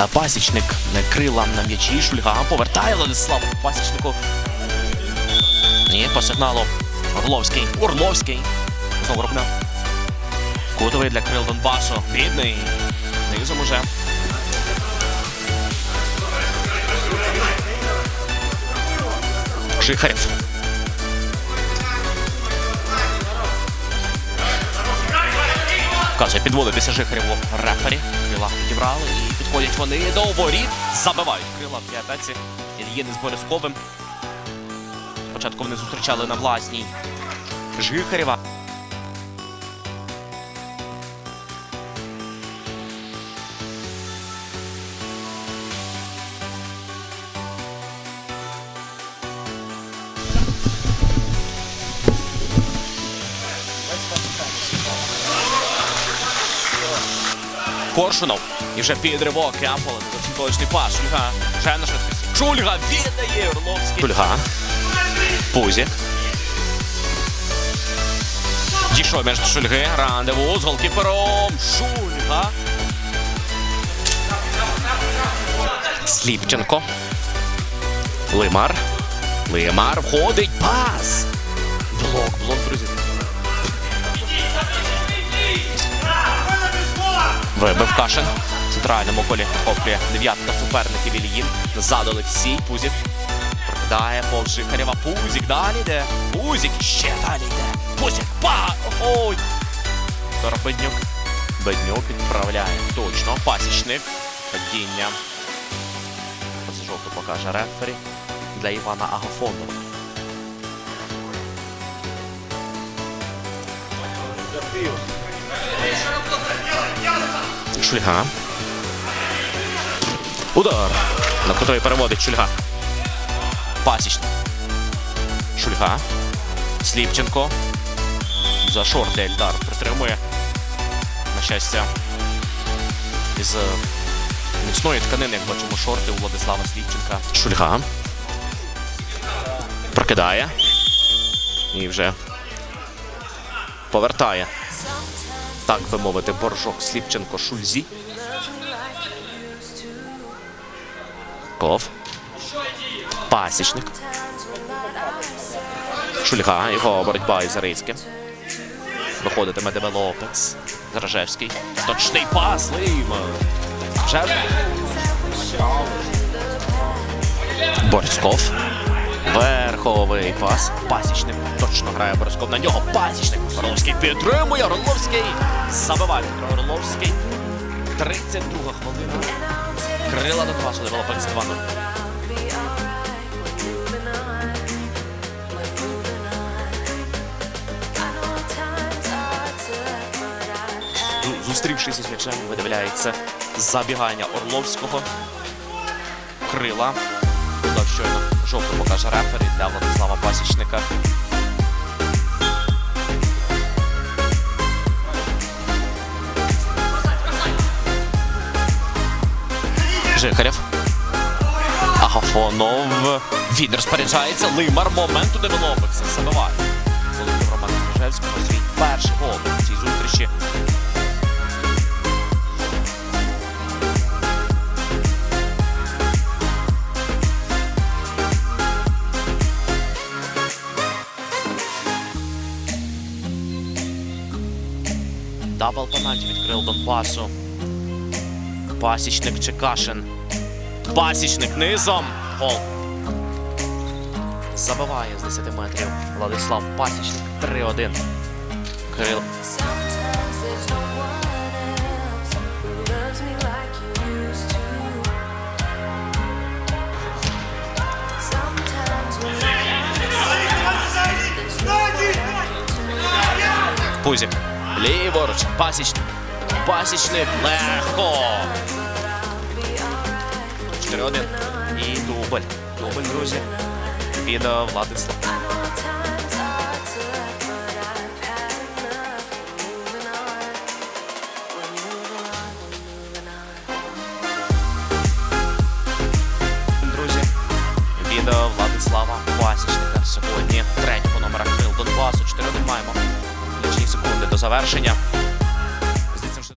Е, Пасічник крила на м'ячі. Шульга повертає Владислав Пасічнику. Ні, по сигналу. Орловський. Орловський. Знову рубна. Кутовий для крил Донбасу. Бідний. Низом уже. Шихарів. Вказує підводитися Жихарєву рефері. Крила підібрали і підходять вони до воріт. Забивають крила в п'ятаці. Єдине з Борисковим. Спочатку вони зустрічали на власній Жихарєва. Коршунов. І вже під ривок Ямпола. Зовсім точний пас. Шульга. Ще на швидкості. Шульга віддає Орловський. Шульга. Пузік. Дійшов між Шульги. Рандеву з голкіпером. Шульга. Сліпченко. Лимар. Лимар входить. Пас. Блок, блок, друзі. Вибив Кашин. В центральному колі охоплює дев'ятка суперників Ільїн. Ззаду Олексій. Пузік. Прокидає повз Жихарєва. Пузік далі йде. Пузік ще далі йде. Пузік. Па! Ой! Тор Беднюк. Відправляє. Точно. Пасічник. Падіння. Жовту покаже рефері для Івана Агафонова. Шульга. Удар. На кутовий переводить Шульга. Пасічник. Шульга. Сліпченко. За шорт Ельдар притримує. На щастя. Із е, міцної тканини, як бачимо, шорти у Владислава Сліпченка. Шульга. Прокидає. І вже повертає так би мовити, боржок Сліпченко Шульзі. Ков. Пасічник. Шульга. Його боротьба із Зарицьким. Виходитиме Деме Лопес. Заражевський. Точний пас. Лима. Жев. Борськов. Верховий пас. Пасічник точно грає Борисков. На нього пасічник. Орловський підтримує. Орловський забиває Петро Орловський. 32 хвилина. Крила до класу довела перед Степаном. Зустрівшись із м'ячем, видивляється забігання Орловського. Крила. Жовту покаже рефері для Владислава Пасічника. Жихарєв. Агафонов. Він розпоряджається. Лимар. Моменту девелопекса. Забиває. Володимир Роман Крижевського свій перший гол у цій зустрічі. Дабл пенальті відкрив Донбасу. Пасічник Чекашин. Пасічник низом. Гол. Забиває з 10 метрів Владислав Пасічник. 3-1. Кирил. Sometimes Ліворуч. Пасічник. Пасічник. Легко. 4-1. І дубль. Дубль, друзі. Від е, Владислава. Від е, Владислава Пасічника. Сьогодні третього номера Крил Донбасу. 4-1 маємо. Лічні секунди до завершення.